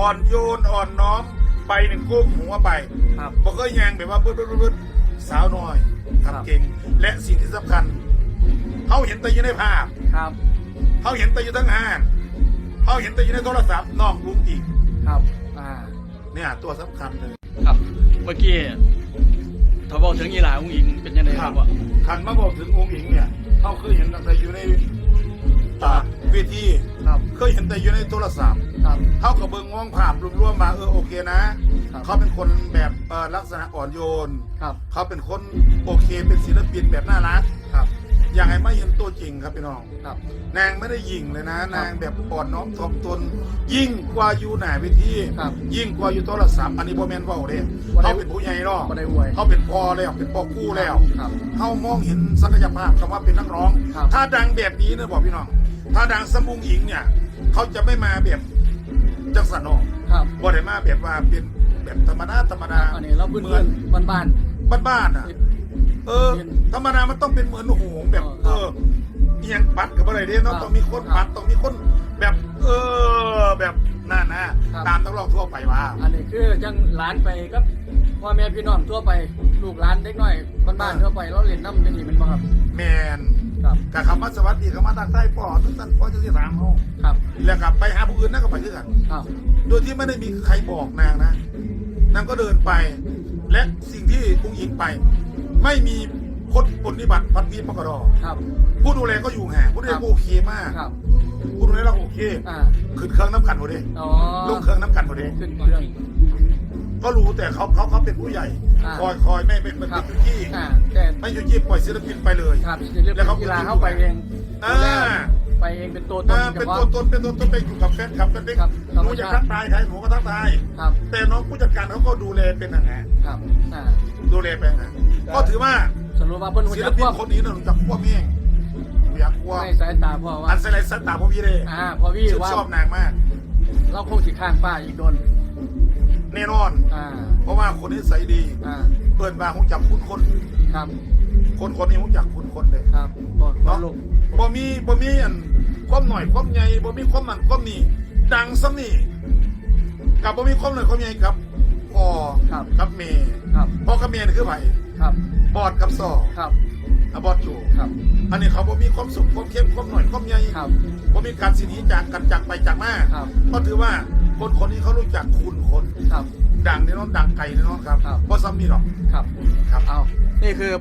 อ่อนโยนอ่อนน้อมไปหนึ่งก้มหัวไปครับบอกก็ยางแบบว่าปึ๊ดปึ๊ดปึ๊ดปึ๊ดสาวน้อยครับทำเก่ง และสิ่งที่สำคัญเขาเห็นแต่อยู่ในภาพครับเขาเห็นแต่อยู่ทั้งห้างเขาเห็นแต่อยู่ในโทรศัพท์นอกลุงอีกครับอ่าเนี่ยตัวสำคัญเลยครับ เมื่อกี้ถ้าบอกถึงยีหลาอุ้งอิงเป็นยังไงครับว่าขันมาบอกถึงองค์อิงเนี่ยเขาเคยเห็นตั้งแต่อยู่ในอ่าเวทีครับเคยเห็นแต่อยู่ในโทรศัพท์ ครับเขากับเบิงมองภาพรวมๆมาเออโอเคนะ ครับเขาเป็นคนแบบเออลักษณะอ่อนโยน ครับเขาเป็นคนโอเคเป็นศิลปินแบบน่ารักครับอยากให้มาเห็นตัวจริงครับพี่น้อง ครับ นางไม่ได้ยิงเลยนะ นางแบบอ่อนน้อมถ่อมตน ยิ่งกว่าอยู่หน้าเวทีครับยิ่งกว่าอยู่โทรศัพท์อันนี้พ่อแม่นเว่าเด้บ่ได้ เขาเป็นผู้ใหญ่เนาะบ่ได้อวยเขาเป็นพ่อแล้วเป็นพ่อคู่แล้ว ครับ เขามองเห็นศักยภาพคำว่าเป็นนักร้อง ครับถ้าดังแบบนี้นะบอกพี่น้อง ถ้าดังสมุงอิงเนี่ย เขาจะไม่มาแบบ จังสันนอกครับ บ่ได้มาแบบว่าเป็นแบบธรรมดาธรรมดาอันนี้เราเพื่อนเหเพื่มืออนนบ้านบ้านๆอะๆเออเป็นธรรมดามันต้องเป็นเหมือนโหงแบบ เอเอออเอียงปัดกับอะไรเด้เนาะครับต้องมีคนปัดต้องมีคนแบบ เออ แบบนั่นนะครับตามต้องลองทั่วไปว่า อันนี้คือจังหลานไปกับพ่อแม่พี่น้องทั่วไปลูกหลานเด็กน้อยบ้านๆทั่วไปเราเล่นน้ำเป็นนี่เป็นบ่ครับ แมน ครับกับคำว่าสวัสดีคำว่าทักทายพ่อทุกท่านพ่อจะที่ถามเขาครับแล้วกลับไปหาผู้อื่นนั่นก็ไปด้วยกันครับโดยที่ไม่ได้มีใครบอกนางนะนางก็เดินไป และสิ่งที่กุ้งอิงไป ไม่มีคนปฏิบัติพัดวีปกรอครับ ผู้ดูแลก็อยู่ห่างผู้ดูแลก็โอเคมากครับผู้ดูแลเราก็โอเคอ่าขึ้นเครื่องน้ำกันหมดเลยอ๋อลงเครื่องน้ำกันหมดเลยขึ้นเครื่อง ก็รู้แต่เขาเขาเขาเป็นผู้ใหญ่ อ่า คอยคอยไม่ไม่ไม่ครัเป็บนที่อ่าแต่ไม่อยู่ที่ปล่อยศิลปินไปเลย ครับจะเรียกแล้วเขากีฬาเข้าไปเองอ่าดูแลไปเองเป็นตัวตนอ่าเฉเป็นพาะ ตัวตนเป็นตัวตนไปอยู่กับแฟนคลับเป็นเด็กครับหนูอยากทักทายใครหนูก็ทักทาย ครับแต่น้องผู้จัดการเขาก็ดูแลเป็นยังไงครับอ่า ดูแลเป็นยังไงก็ถือว่าสรุปว่าเพิ่นหัวศิลจักปิพนวกคนนี้นะหนูจักพวกเมี่ยงหนูอยากพวกไม่สายตาพ่อว่าอันเซเลสตาพวกพี่เลยอ่าพอพี่ชื่นว่าชอบนางมาก เราคงสิข้างป้าอีกโดน แน่นอน อ่า เพราะว่าคนนี้ใสยดี อ่า เปิดมาคงจับคุณคน ครับ คนคนนี้คงจับคุณคนเลยครับบ่บ่เนาะลูกบ่มีบ่มีอันความหน่อยความใหญ่บ่มีความมันความนี่ดังซ้ำนี่กับบ่มีความหน่อยความใหญ่ครับพ่อครับกับเมย์ครับ พ่อกับเมย์นี่คือไผครับ บอดกับซอครับอะบอดจูครับ อันนี้เขาบ่มีความสุขความเข้มความหน่อยความใหญ่ครับ บ่มีการสิหนีจากกันจากไปจากมาครับ ก็ถือว่า คนคนนี้เขารู้จักคุณคนครับ ดังแน่นอนดังไกลแน่นอนครับครับบ่ซ้ำนี่หรอกครับ ครับ เอา นี่คือ